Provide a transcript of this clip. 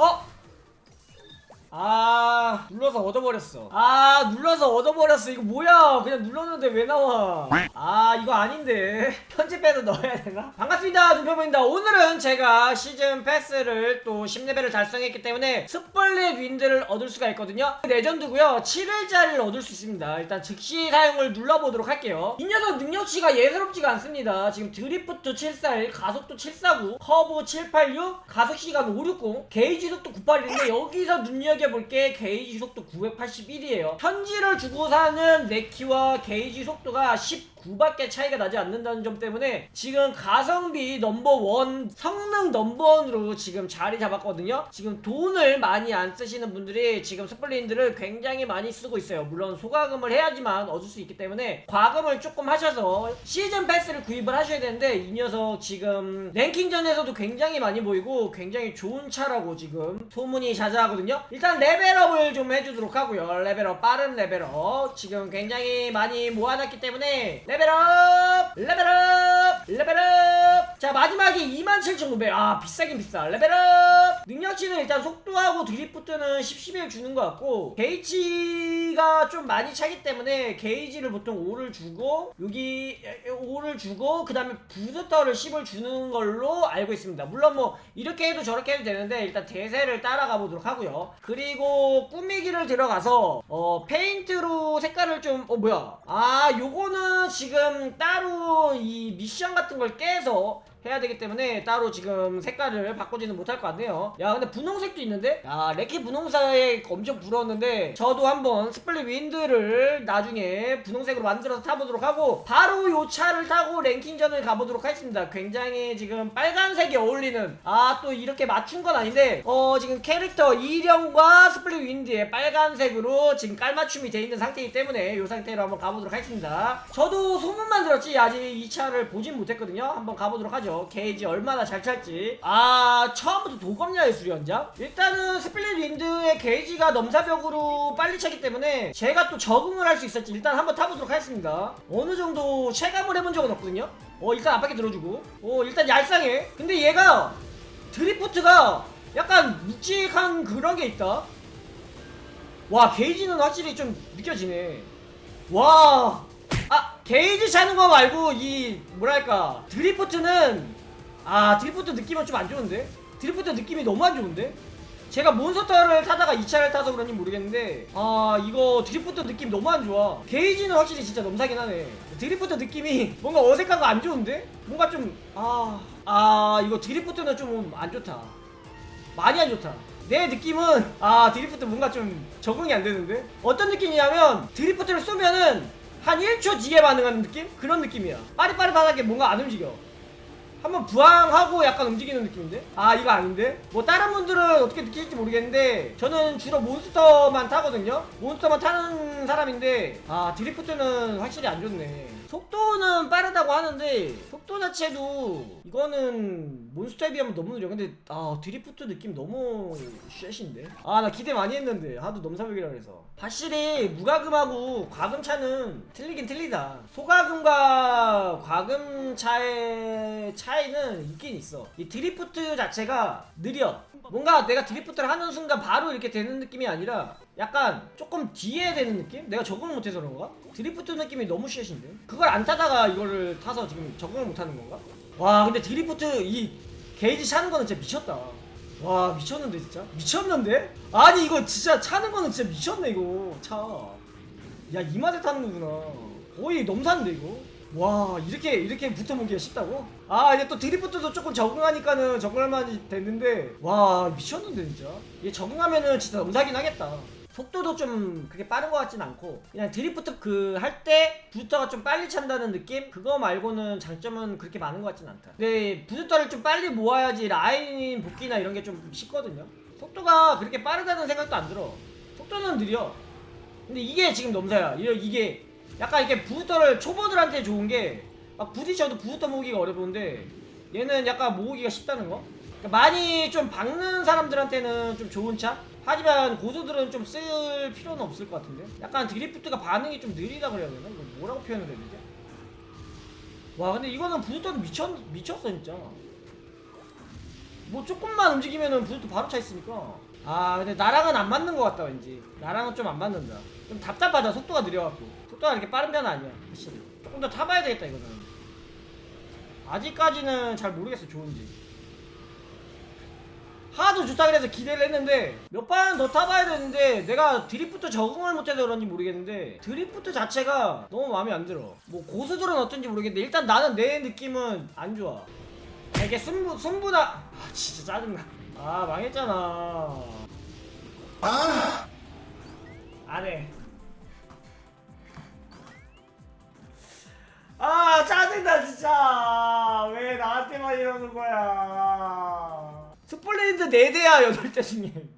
어? 아 눌러서 얻어버렸어. 아 눌러서 얻어버렸어. 이거 뭐야? 그냥 눌렀는데 왜 나와? 아 이거 아닌데. 편집해서 넣어야 되나? 반갑습니다 눈표보입니다. 오늘은 제가 시즌 패스를 또 10레벨을 달성했기 때문에 습벌레 윈드를 얻을 수가 있거든요. 레전드고요. 7회짜리를 얻을 수 있습니다. 일단 즉시 사용을 눌러보도록 할게요. 이 녀석 능력치가 예사롭지가 않습니다. 지금 드리프트 741 가속도 749 커브 786 가속시간 560 게이지 속도 98인데 여기서 눈여겨 볼 게. 게이지 속도 981이에요. 현지를 주고 사는 네키와 게이지 속도가 19밖에 차이가 나지 않는다는 점 때문에 지금 가성비 넘버원 성능 넘버원으로 지금 자리 잡았거든요. 지금 돈을 많이 안 쓰시는 분들이 지금 스플린들을 굉장히 많이 쓰고 있어요. 물론 소가금을 해야지만 얻을 수 있기 때문에 과금을 조금 하셔서 시즌 패스를 구입을 하셔야 되는데 이 녀석 지금 랭킹전에서도 굉장히 많이 보이고 굉장히 좋은 차라고 지금 소문이 자자하거든요. 일단 레벨업을 좀 해주도록 하고요. 레벨업 빠른 레벨업. 지금 굉장히 많이 모아놨기 때문에 레벨업 레벨업 레벨업 자 마지막에 27,900. 아 비싸긴 비싸. 레벨업 능력치는 일단 속도하고 드리프트는 10, 11 주는 것 같고 게이지가 좀 많이 차기 때문에 게이지를 보통 5를 주고 여기 5를 주고 그 다음에 부스터를 10을 주는 걸로 알고 있습니다. 물론 뭐 이렇게 해도 저렇게 해도 되는데 일단 대세를 따라가 보도록 하고요. 그리고 꾸미기를 들어가서 어 페인트로 색깔을 좀어 뭐야 아 요거는 지금 따로 이 미션 같은 걸 깨서 해야 되기 때문에 따로 지금 색깔을 바꾸지는 못할 것 같네요. 야 근데 분홍색도 있는데? 야 레키 분홍사에 엄청 부러웠는데 저도 한번 스플릿 윈드를 나중에 분홍색으로 만들어서 타보도록 하고 바로 요 차를 타고 랭킹전을 가보도록 하겠습니다. 굉장히 지금 빨간색이 어울리는 아 또 이렇게 맞춘 건 아닌데 어 지금 캐릭터 이령과 스플릿 윈드의 빨간색으로 지금 깔맞춤이 돼 있는 상태이기 때문에 요 상태로 한번 가보도록 하겠습니다. 저도 소문만 들었지 아직 이 차를 보진 못했거든요. 한번 가보도록 하죠 게이지 얼마나 잘 찰지. 아 처음부터 도검냐의 수련자 일단은 스플릿 윈드의 게이지가 넘사벽으로 빨리 차기 때문에 제가 또 적응을 할 수 있을지 일단 한번 타보도록 하겠습니다. 어느 정도 체감을 해본 적은 없거든요. 어 일단 앞바퀴 들어주고. 어 일단 얄쌍해. 근데 얘가 드리프트가 약간 묵직한 그런 게 있다. 와 게이지는 확실히 좀 느껴지네. 와아 게이지 차는 거 말고 이 뭐랄까 드리프트는 아 드리프트 느낌은 좀 안 좋은데? 드리프트 느낌이 너무 안 좋은데? 제가 몬스터를 타다가 이 차를 타서 그런지 모르겠는데 아 이거 드리프트 느낌 너무 안 좋아. 게이지는 확실히 진짜 넘사긴 하네. 드리프트 느낌이 뭔가 어색한 거 안 좋은데? 뭔가 좀아아 아, 이거 드리프트는 좀 안 좋다. 많이 안 좋다. 내 느낌은 아 드리프트 뭔가 좀 적응이 안 되는데? 어떤 느낌이냐면 드리프트를 쏘면은 한 1초 뒤에 반응하는 느낌? 그런 느낌이야. 빠릿빠릿하게 뭔가 안 움직여. 한번 부항하고 약간 움직이는 느낌인데? 아 이거 아닌데? 뭐 다른 분들은 어떻게 느낄지 모르겠는데 저는 주로 몬스터만 타거든요? 몬스터만 타는 사람인데 아 드리프트는 확실히 안 좋네 속도는 빠르다고 하는데 속도 자체도 이거는 몬스터에 비하면 너무 느려. 근데 아 드리프트 느낌 너무 쉣인데? 아 나 기대 많이 했는데. 하도 넘사벽이라 그래서. 확실히 무과금하고 과금차는 틀리긴 틀리다. 소가금과 과금차의 차이는 있긴 있어. 이 드리프트 자체가 느려 뭔가 내가 드리프트를 하는 순간 바로 이렇게 되는 느낌이 아니라 약간 조금 뒤에 되는 느낌? 내가 적응을 못해서 그런가? 드리프트 느낌이 너무 쉣인데? 그걸 안 타다가 이거를 타서 지금 적응을 못하는 건가? 와 근데 드리프트 이 게이지 차는 거는 진짜 미쳤다 와 미쳤는데 진짜? 미쳤는데? 아니 이거 진짜 차는 거는 진짜 미쳤네 이거 차야 이 맛에 타는 거구나 거의 넘사인데 이거 와 이렇게 이렇게 붙어보기가 쉽다고? 아 이제 또 드리프트도 조금 적응하니까는 적응할 만이 됐는데 와 미쳤는데 진짜? 얘 적응하면은 진짜 넘사긴 하겠다. 속도도 좀 그렇게 빠른 것 같진 않고 그냥 드리프트 그 할 때 부스터가 좀 빨리 찬다는 느낌? 그거 말고는 장점은 그렇게 많은 것 같진 않다. 근데 부스터를 좀 빨리 모아야지 라인 복귀나 이런 게 좀 쉽거든요. 속도가 그렇게 빠르다는 생각도 안 들어. 속도는 느려. 근데 이게 지금 넘사야. 이게- 이게 약간 이렇게 부스터를 초보들한테 좋은 게 막 부딪혀도 부스터 모으기가 어려운데 얘는 약간 모으기가 쉽다는 거? 그러니까 많이 좀 박는 사람들한테는 좀 좋은 차? 하지만 고수들은 좀 쓸 필요는 없을 것 같은데? 약간 드리프트가 반응이 좀 느리다 그래야 되나? 이거 뭐라고 표현을 해야 되지? 와 근데 이거는 부스터는 미쳤, 미쳤어 진짜 뭐 조금만 움직이면은 부스트 바로 차 있으니까 아 근데 나랑은 안 맞는 것 같다 왠지. 나랑은 좀 안 맞는다. 좀 답답하다 속도가 느려갖고. 속도가 이렇게 빠른 편은 아니야. 확실히 조금 더 타봐야 되겠다 이거는. 아직까지는 잘 모르겠어 좋은지. 하도 좋다 그래서 기대를 했는데 몇 번 더 타봐야 되는데 내가 드리프트 적응을 못해서 그런지 모르겠는데 드리프트 자체가 너무 마음에 안 들어. 뭐 고수들은 어떤지 모르겠는데 일단 나는 내 느낌은 안 좋아. 아, 이게 승부 승부다. 아 진짜 짜증나 아 망했잖아. 아! 안해. 아 짜증나 진짜. 왜 나한테만 이러는 거야? 스플렌드 4대야 8대 중에